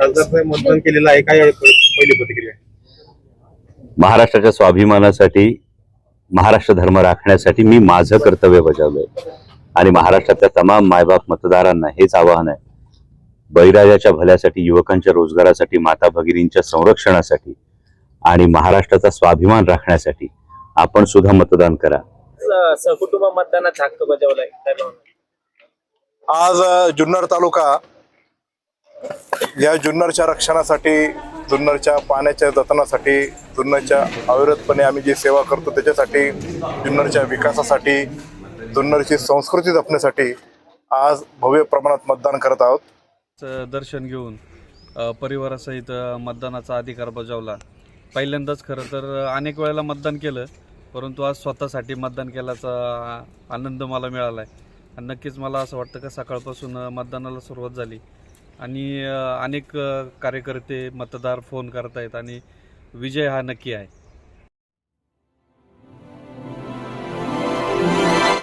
खासदार साहेब मतदान केलेलं आहे. काय पहिली प्रतिक्रिया? महाराष्ट्राच्या स्वाभिमानासाठी महाराष्ट्र धर्म राखण्यासाठी मी माझं कर्तव्य बजावलंय. आणि महाराष्ट्रातल्या तमाम मायबाप मतदारांना हेच आवाहन आहे. बळीराजाच्या भल्यासाठी युवकांच्या रोजगारासाठी माता भगिनींच्या संरक्षणासाठी आणि महाराष्ट्राचा स्वाभिमान राखण्यासाठी आपण सुद्धा मतदान करा. सहकुटुंब मतदानाचा हक्क बजावलाय? आज जुन्नर तालुका या जुन्नरच्या रक्षणासाठी जुन्नरच्या पाण्याच्या जतनासाठी जुन्नरच्या अविरतपणे आम्ही जी सेवा करतो त्याच्यासाठी जुन्नरच्या विकासासाठी जुन्नरची संस्कृती जपण्यासाठी आज भव्य प्रमाणात मतदान करत आहोत. चं दर्शन घेऊन परिवारासहित मतदानाचा अधिकार बजावला. पहिल्यांदाच खरं तर अनेक वेळेला मतदान केलं परंतु आज स्वतःसाठी मतदान केल्याचा आनंद मला मिळाला आहे आणि नक्कीच मला असं वाटतं का सकाळपासून मतदानाला सुरुवात झाली. आणि अनेक कार्यकर्ते मतदार फोन करतायत आणि विजय हा नक्की आहे.